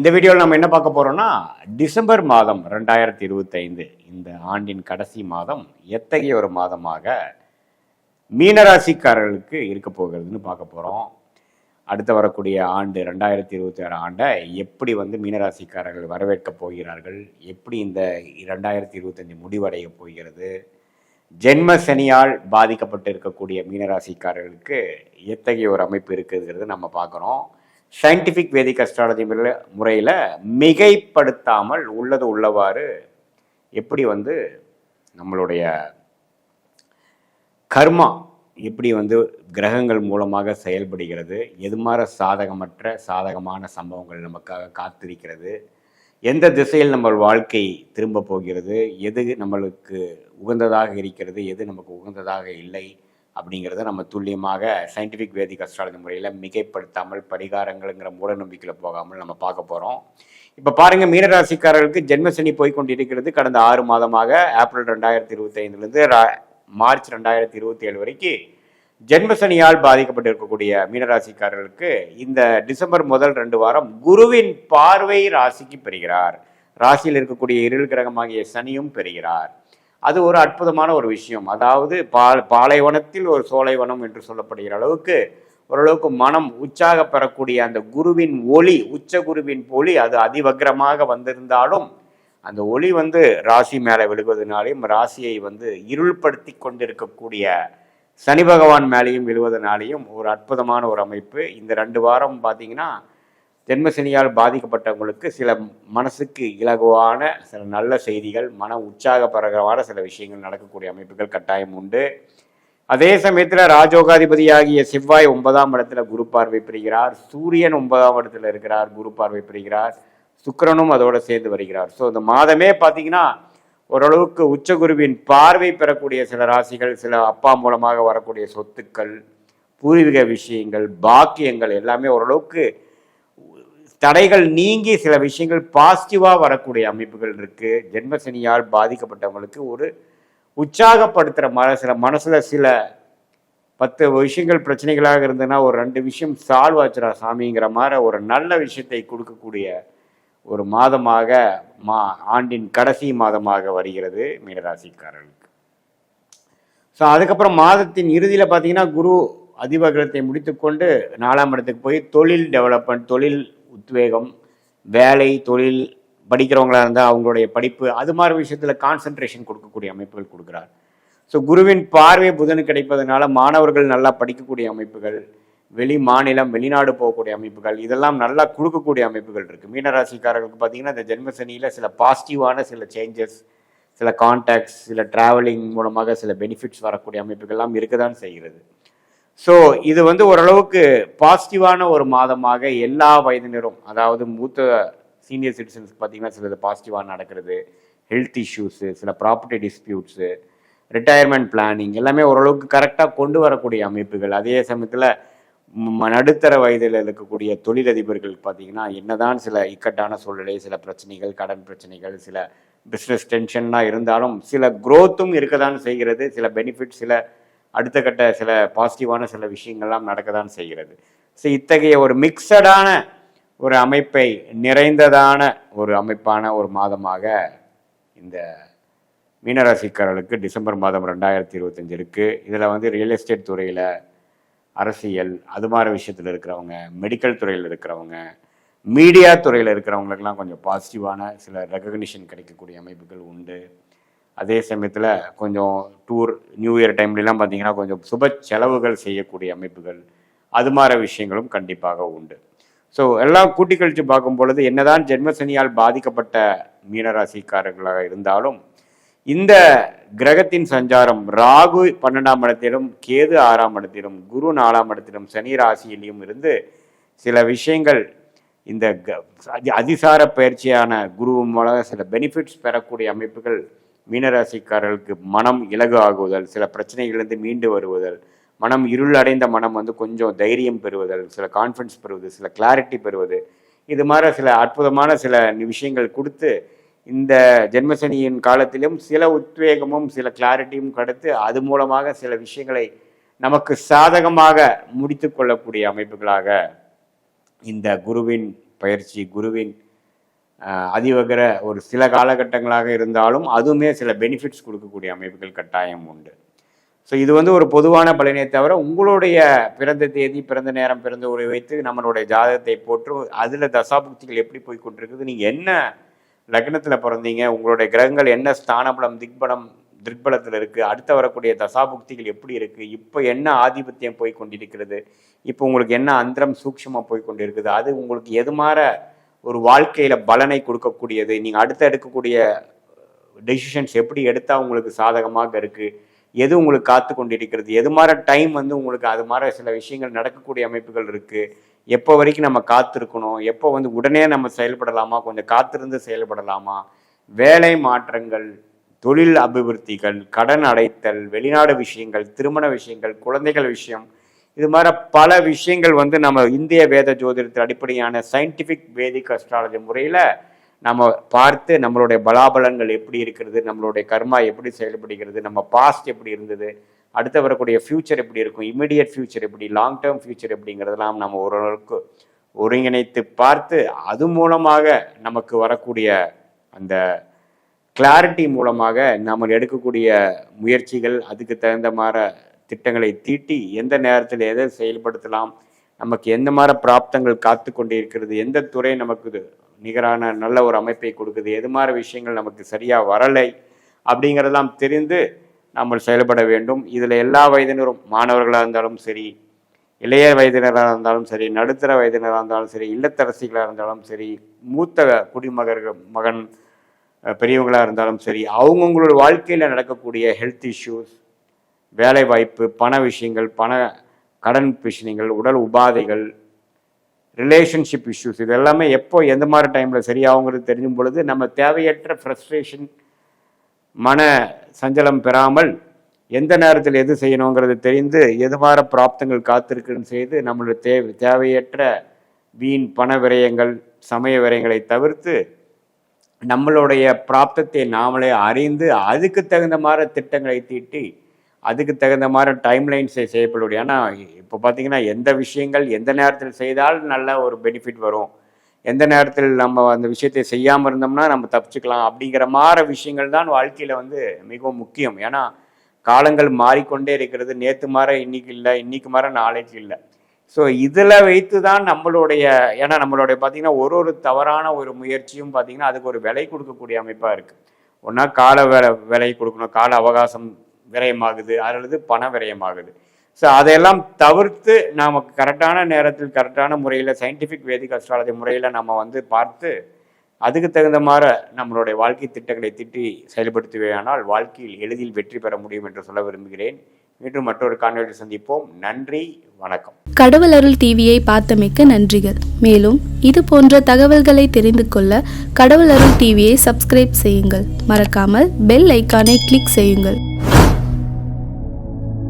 இந்த வீடியோவில் நம்ம என்ன பார்க்க போறோம்னா டிசம்பர் மாதம் ரெண்டாயிரத்தி இருபத்தைந்து இந்த ஆண்டின் கடைசி மாதம் எத்தகைய ஒரு மாதமாக மீனராசிக்காரர்களுக்கு இருக்க போகிறதுன்னு பார்க்க போகிறோம் அடுத்து வரக்கூடிய ஆண்டு ரெண்டாயிரத்தி இருபத்தி ஆறு ஆண்டை எப்படி வந்து மீனராசிக்காரர்கள் வரவேற்கப் போகிறார்கள் எப்படி இந்த ரெண்டாயிரத்தி இருபத்தஞ்சு முடிவடைய போகிறது ஜென்ம சனியால் பாதிக்கப்பட்டு இருக்கக்கூடிய மீனராசிக்காரர்களுக்கு எத்தகைய ஒரு அமைப்பு இருக்குங்கிறது நம்ம பார்க்குறோம். சயின்டிஃபிக் வேதிக் அஸ்ட்ராலஜி முறையில் மிகைப்படுத்தாமல் உள்ளது உள்ளவாறு எப்படி வந்து நம்மளுடைய கர்மா எப்படி வந்து கிரகங்கள் மூலமாக செயல்படுகிறது எது மாதிரி சாதகமற்ற சாதகமான சம்பவங்கள் நமக்காக காத்திருக்கிறது எந்த திசையில் நம்ம வாழ்க்கை திரும்ப போகிறது எது நம்மளுக்கு உகந்ததாக இருக்கிறது எது நமக்கு உகந்ததாக இல்லை அப்படிங்கிறத நம்ம துல்லியமாக சயின்டிஃபிக் வேதிக் அஸ்ட்ராலஜி முறையில் மிகைப்படுத்தாமல் பரிகாரங்கள்ங்கிற மூட நம்பிக்கையில் போகாமல் நம்ம பார்க்க போகிறோம் இப்போ பாருங்கள் மீனராசிக்காரர்களுக்கு ஜென்மசனி போய் கொண்டிருக்கிறது கடந்த ஆறு மாதமாக ஏப்ரல் ரெண்டாயிரத்தி இருபத்தி ஐந்துலேருந்து மார்ச் ரெண்டாயிரத்தி இருபத்தி ஏழு வரைக்கும் ஜென்மசனியால் பாதிக்கப்பட்டிருக்கக்கூடிய மீனராசிக்காரர்களுக்கு இந்த டிசம்பர் முதல் ரெண்டு வாரம் குருவின் பார்வை ராசிக்கு பெறுகிறார். ராசியில் இருக்கக்கூடிய இருள் கிரகமாகிய சனியும் பெறுகிறார். அது ஒரு அற்புதமான ஒரு விஷயம். அதாவது பால் பாலைவனத்தில் ஒரு சோலைவனம் என்று சொல்லப்படுகிற அளவுக்கு ஓரளவுக்கு மனம் உற்சாக பெறக்கூடிய அந்த குருவின் ஒளி உச்ச குருவின் ஒளி அது அதிவக்ரமாக வந்திருந்தாலும் அந்த ஒளி வந்து ராசி மேலே விழுவதனாலையும் ராசியை வந்து இருள்படுத்தி கொண்டிருக்கக்கூடிய சனி பகவான் மேலேயும் விழுவதனாலையும் ஒரு அற்புதமான ஒரு அமைப்பு. இந்த ரெண்டு வாரம் பார்த்தீங்கன்னா ஜென்மசனியால் பாதிக்கப்பட்டவங்களுக்கு சில மனசுக்கு இலகுவான சில நல்ல செய்திகள் மன உற்சாகப்பரகமான சில விஷயங்கள் நடக்கக்கூடிய அமைப்புகள் கட்டாயம் உண்டு. அதே சமயத்தில் ராஜோகாதிபதியாகிய செவ்வாய் ஒன்பதாம் இடத்துல குரு பார்வை பெறுகிறார். சூரியன் ஒன்பதாம் இடத்துல இருக்கிறார் குரு பார்வை பெறுகிறார். சுக்கிரனும் அதோடு சேர்ந்து வருகிறார். ஸோ இந்த மாதமே பார்த்தீங்கன்னா ஓரளவுக்கு உச்சகுருவின் பார்வை பெறக்கூடிய சில ராசிகள் சில அப்பா மூலமாக வரக்கூடிய சொத்துக்கள் பூர்வீக விஷயங்கள் பாக்கியங்கள் எல்லாமே ஓரளவுக்கு தடைகள் நீங்கி சில விஷயங்கள் பாசிட்டிவாக வரக்கூடிய அமைப்புகள் இருக்குது ஜென்மசனியால் பாதிக்கப்பட்டவங்களுக்கு ஒரு உற்சாகப்படுத்துகிற மன சில மனசில் சில பத்து விஷயங்கள் பிரச்சனைகளாக இருந்ததுன்னா ஒரு ரெண்டு விஷயம் சால்வ் ஆச்சுரா சாமிங்கிற மாதிரி ஒரு நல்ல விஷயத்தை கொடுக்கக்கூடிய ஒரு மாதமாக மா ஆண்டின் கடைசி மாதமாக வருகிறது மீனராசிக்காரர்களுக்கு. ஸோ அதுக்கப்புறம் மாதத்தின் இறுதியில் பார்த்தீங்கன்னா குரு அதிபகரத்தை முடித்துக்கொண்டு நாலாம் இடத்துக்கு போய் தொழில் டெவலப்மெண்ட் தொழில் உத்வேகம் வேலை தொழில் படிக்கிறவங்களாக இருந்தால் அவங்களுடைய படிப்பு அது மாதிரி விஷயத்தில் கான்சென்ட்ரேஷன் கொடுக்கக்கூடிய அமைப்புகள் கொடுக்குறார். ஸோ குருவின் பார்வை புதன் கிடைப்பதனால மாணவர்கள் நல்லா படிக்கக்கூடிய அமைப்புகள் வெளி மாநிலம் வெளிநாடு போகக்கூடிய அமைப்புகள் இதெல்லாம் நல்லா கொடுக்கக்கூடிய அமைப்புகள் இருக்குது மீனராசிக்காரர்களுக்கு பார்த்தீங்கன்னா இந்த ஜென்மசனியில் சில பாசிட்டிவான சில சேஞ்சஸ் சில கான்டாக்ட்ஸ் சில ட்ராவலிங் மூலமாக சில பெனிஃபிட்ஸ் வரக்கூடிய அமைப்புகள்லாம் இருக்க தான் செய்கிறது. ஸோ இது வந்து ஓரளவுக்கு பாசிட்டிவான ஒரு மாதமாக எல்லா வயதினரும் அதாவது மூத்த சீனியர் சிட்டிசன்ஸ்க்கு பார்த்தீங்கன்னா சிலது பாசிட்டிவாக நடக்கிறது. ஹெல்த் இஷ்யூஸு சில ப்ராப்பர்ட்டி டிஸ்பியூட்ஸு ரிட்டையர்மெண்ட் பிளானிங் எல்லாமே ஓரளவுக்கு கரெக்டாக கொண்டு வரக்கூடிய அமைப்புகள். அதே சமயத்தில் நடுத்தர வயதில் இருக்கக்கூடிய தொழிலதிபர்கள் பார்த்தீங்கன்னா என்னதான் சில இக்கட்டான சூழ்நிலை சில பிரச்சனைகள் கடன் பிரச்சனைகள் சில பிஸ்னஸ் டென்ஷன்லாம் இருந்தாலும் சில குரோத்தும் இருக்க தான் செய்கிறது. சில பெனிஃபிட் சில அடுத்த கட்ட சில பாசிட்டிவான சில விஷயங்கள்லாம் நடக்க தான் செய்கிறது. ஸோ இத்தகைய ஒரு மிக்சடான ஒரு அமைப்பை நிறைந்ததான ஒரு அமைப்பான ஒரு மாதமாக இந்த மீனராசிக்காரர்களுக்கு டிசம்பர் மாதம் ரெண்டாயிரத்தி இருபத்தஞ்சு இருக்குது இதில் வந்து ரியல் எஸ்டேட் துறையில் அரசியல் அது மாதிரி விஷயத்தில் இருக்கிறவங்க மெடிக்கல் துறையில் இருக்கிறவங்க மீடியா துறையில் இருக்கிறவங்களுக்கெல்லாம் கொஞ்சம் பாசிட்டிவான சில ரெகக்னிஷன் கிடைக்கக்கூடிய அமைப்புகள் உண்டு. அதே சமயத்தில் கொஞ்சம் டூர் நியூ இயர் டைம்லலாம் பார்த்தீங்கன்னா கொஞ்சம் சுப செலவுகள் செய்யக்கூடிய அமைப்புகள் அது மாதிரி விஷயங்களும் கண்டிப்பாக உண்டு. ஸோ எல்லாம் கூட்டி கழித்து பார்க்கும் பொழுது என்னதான் ஜென்மசனியால் பாதிக்கப்பட்ட மீனராசிக்காரர்களாக இருந்தாலும் இந்த கிரகத்தின் சஞ்சாரம் ராகு பன்னெண்டாம் இடத்திலும் கேது ஆறாம் இடத்திலும் குரு நாலாம் இடத்திலும் சனி ராசியிலையும் இருந்து சில விஷயங்கள் இந்த க- அதிசார பயிற்சியான குரு மூலம் சில பெனிஃபிட்ஸ் பெறக்கூடிய அமைப்புகள் மீனராசிக்காரர்களுக்கு மனம் இலகு ஆகுதல் சில பிரச்சனைகளிலிருந்து மீண்டு வருவதல் மனம் இருள் அடைந்த மனம் வந்து கொஞ்சம் தைரியம் பெறுவதல் சில கான்ஃபிடன்ஸ் பெறுவது சில கிளாரிட்டி பெறுவது இது மாதிரி சில அற்புதமான சில விஷயங்கள் கொடுத்து இந்த ஜென்மசனியின் காலத்திலும் சில உத்வேகமும் சில கிளாரிட்டியும் கொடுத்து அது மூலமாக சில விஷயங்களை நமக்கு சாதகமாக முடித்து கொள்ளக்கூடிய அமைப்புகளாக இந்த குருவின் பயிற்சி குருவின் அதிவகர ஒரு சில காலகட்டங்களாக இருந்தாலும் அதுவுமே சில பெனிஃபிட்ஸ் கொடுக்கக்கூடிய அமைப்புகள் கட்டாயம் உண்டு. ஸோ இது வந்து ஒரு பொதுவான பலனே தவிர உங்களுடைய பிறந்த தேதி பிறந்த நேரம் பிறந்த உரை வைத்து நம்மளுடைய ஜாதகத்தை போட்டு அதில் தசாபுக்திகள் எப்படி போய் கொண்டிருக்குது நீங்கள் என்ன லக்னத்தில் பிறந்தீங்க உங்களுடைய கிரகங்கள் என்ன ஸ்தானபலம் திக்பலம் திக்பலத்தில் இருக்குது அடுத்து வரக்கூடிய தசாபுக்திகள் எப்படி இருக்குது இப்போ என்ன ஆதிபத்தியம் போய் கொண்டிருக்கிறது இப்போ உங்களுக்கு என்ன அந்தரம் சூக்ஷமாக போய் கொண்டிருக்குது அது உங்களுக்கு எது மாற ஒரு வாழ்க்கையில் பலனை கொடுக்கக்கூடியது. நீங்கள் அடுத்த எடுக்கக்கூடிய டெசிஷன்ஸ் எப்படி எடுத்தால் உங்களுக்கு சாதகமாக இருக்குது எது உங்களுக்கு காத்து கொண்டிருக்கிறது? எது மாதிரி டைம் வந்து உங்களுக்கு அது மாதிரி சில விஷயங்கள் நடக்கக்கூடிய அமைப்புகள் இருக்குது எப்போ வரைக்கும் நம்ம காத்திருக்கணும்? எப்போ வந்து உடனே நம்ம செயல்படலாமா? கொஞ்சம் காத்திருந்து செயல்படலாமா? வேலை மாற்றங்கள் தொழில் அபிவிருத்திகள் கடன் அடைத்தல் வெளிநாடு விஷயங்கள் திருமண விஷயங்கள் குழந்தைகள் விஷயம் இது மாதிரி பல விஷயங்கள் வந்து நம்ம இந்திய வேத ஜோதிடத்தில் அடிப்படையான சயின்டிஃபிக் வேதிக் அஸ்ட்ராலஜி முறையில் நம்ம பார்த்து நம்மளுடைய பலாபலங்கள் எப்படி இருக்கிறது நம்மளுடைய கர்மா எப்படி செயல்படுகிறது நம்ம பாஸ்ட் எப்படி இருந்தது அடுத்து வரக்கூடிய ஃப்யூச்சர் எப்படி இருக்கும் இமீடியட் ஃப்யூச்சர் எப்படி லாங் டேர்ம் ஃப்யூச்சர் எப்படிங்கிறதெல்லாம் நம்ம ஓரளவுக்கு ஒருங்கிணைத்து பார்த்து அது மூலமாக நமக்கு வரக்கூடிய அந்த கிளாரிட்டி மூலமாக நம்ம எடுக்கக்கூடிய முயற்சிகள் அதுக்கு தகுந்த மாதிரி திட்டங்களை தீட்டி எந்த நேரத்தில் எதை செயல்படுத்தலாம் நமக்கு எந்த மாதிரி பிராப்தங்கள் காத்து கொண்டே இருக்கிறது எந்த துறை நமக்கு நிகரான நல்ல ஒரு அமைப்பை கொடுக்குது எது மாதிரி விஷயங்கள் நமக்கு சரியாக வரலை அப்படிங்கிறதெல்லாம் தெரிந்து நம்ம செயல்பட வேண்டும். இதில் எல்லா வயதினரும் மாணவர்களாக இருந்தாலும் சரி இளைய வயதினராக இருந்தாலும் சரி நடுத்தர வயதினராக இருந்தாலும் சரி இல்லத்தரசிகளாக இருந்தாலும் சரி மூத்த குடிமகர்கள் மகன் பெரியவங்களாக இருந்தாலும் சரி அவங்கவுங்களோட வாழ்க்கையில் நடக்கக்கூடிய ஹெல்த் இஷ்யூஸ் வேலைவாய்ப்பு பண விஷயங்கள் பண கடன் விஷயங்கள் உடல் உபாதைகள் ரிலேஷன்ஷிப் இஷ்யூஸ் இது எல்லாமே எப்போ எந்த மாதிரி டைமில் சரியாகுங்கிறது தெரிஞ்சும் பொழுது நம்ம தேவையற்ற ஃப்ரஸ்ட்ரேஷன் மன சஞ்சலம் பெறாமல் எந்த நேரத்தில் எது செய்யணுங்கிறது தெரிந்து எது மாதிரி பிராப்தங்கள் காத்திருக்குன்னு செய்து நம்மளுடைய தேவை தேவையற்ற வீண் பண விரயங்கள் சமய விரயங்களை தவிர்த்து நம்மளுடைய பிராப்தத்தை நாமளே அறிந்து அதுக்கு தகுந்த மாதிரி திட்டங்களை தீட்டி அதுக்கு தகுந்த மாதிரி டைம்லைன்ஸை செய்யப்படும் ஏன்னா இப்போ பார்த்தீங்கன்னா எந்த விஷயங்கள் எந்த நேரத்தில் செய்தால் நல்ல ஒரு பெனிஃபிட் வரும். எந்த நேரத்தில் நம்ம அந்த விஷயத்தை செய்யாமல் இருந்தோம்னா நம்ம தப்பிச்சுக்கலாம். அப்படிங்கிற மாதிரி விஷயங்கள் தான் வாழ்க்கையில் வந்து மிகவும் முக்கியம். ஏன்னா காலங்கள் மாறிக்கொண்டே இருக்கிறது. நேற்று மாற இன்றைக்கி இல்லை. இன்னைக்கு மாற நாளைக்கு இல்லை. ஸோ இதில் வைத்து தான் நம்மளுடைய ஏன்னா நம்மளுடைய பார்த்திங்கன்னா ஒரு ஒரு தவறான ஒரு முயற்சியும் பார்த்தீங்கன்னா அதுக்கு ஒரு விலை கொடுக்கக்கூடிய அமைப்பாக இருக்குது ஒன்றா கால வே விலை கொடுக்கணும். கால அவகாசம் விரயமாகுது அல்லது பண விரயமாகுது. ஸோ அதையெல்லாம் தவிர்த்து நமக்கு கரெக்டான நேரத்தில் கரெக்டான முறையில் சயின்டிஃபிக் வேதிக் அஸ்ட்ராலஜி முறையில் நம்ம வந்து பார்த்து அதுக்கு தகுந்த மாதிரி நம்மளுடைய வாழ்க்கை திட்டங்களை திட்டி செயல்படுத்துவேயானால் வாழ்க்கையில் எளிதில் வெற்றி பெற முடியும் என்று சொல்ல விரும்புகிறேன். மீண்டும் மற்றொரு காணொலியில் சந்திப்போம். நன்றி வணக்கம். கடவுள் அருள் டிவியை பார்த்தமைக்க நன்றிகள். மேலும் இது போன்ற தகவல்களை தெரிந்து கொள்ள கடவுள் அருள் டிவியை சப்ஸ்கிரைப் செய்யுங்கள். மறக்காமல் பெல் ஐக்கானை கிளிக் செய்யுங்கள்.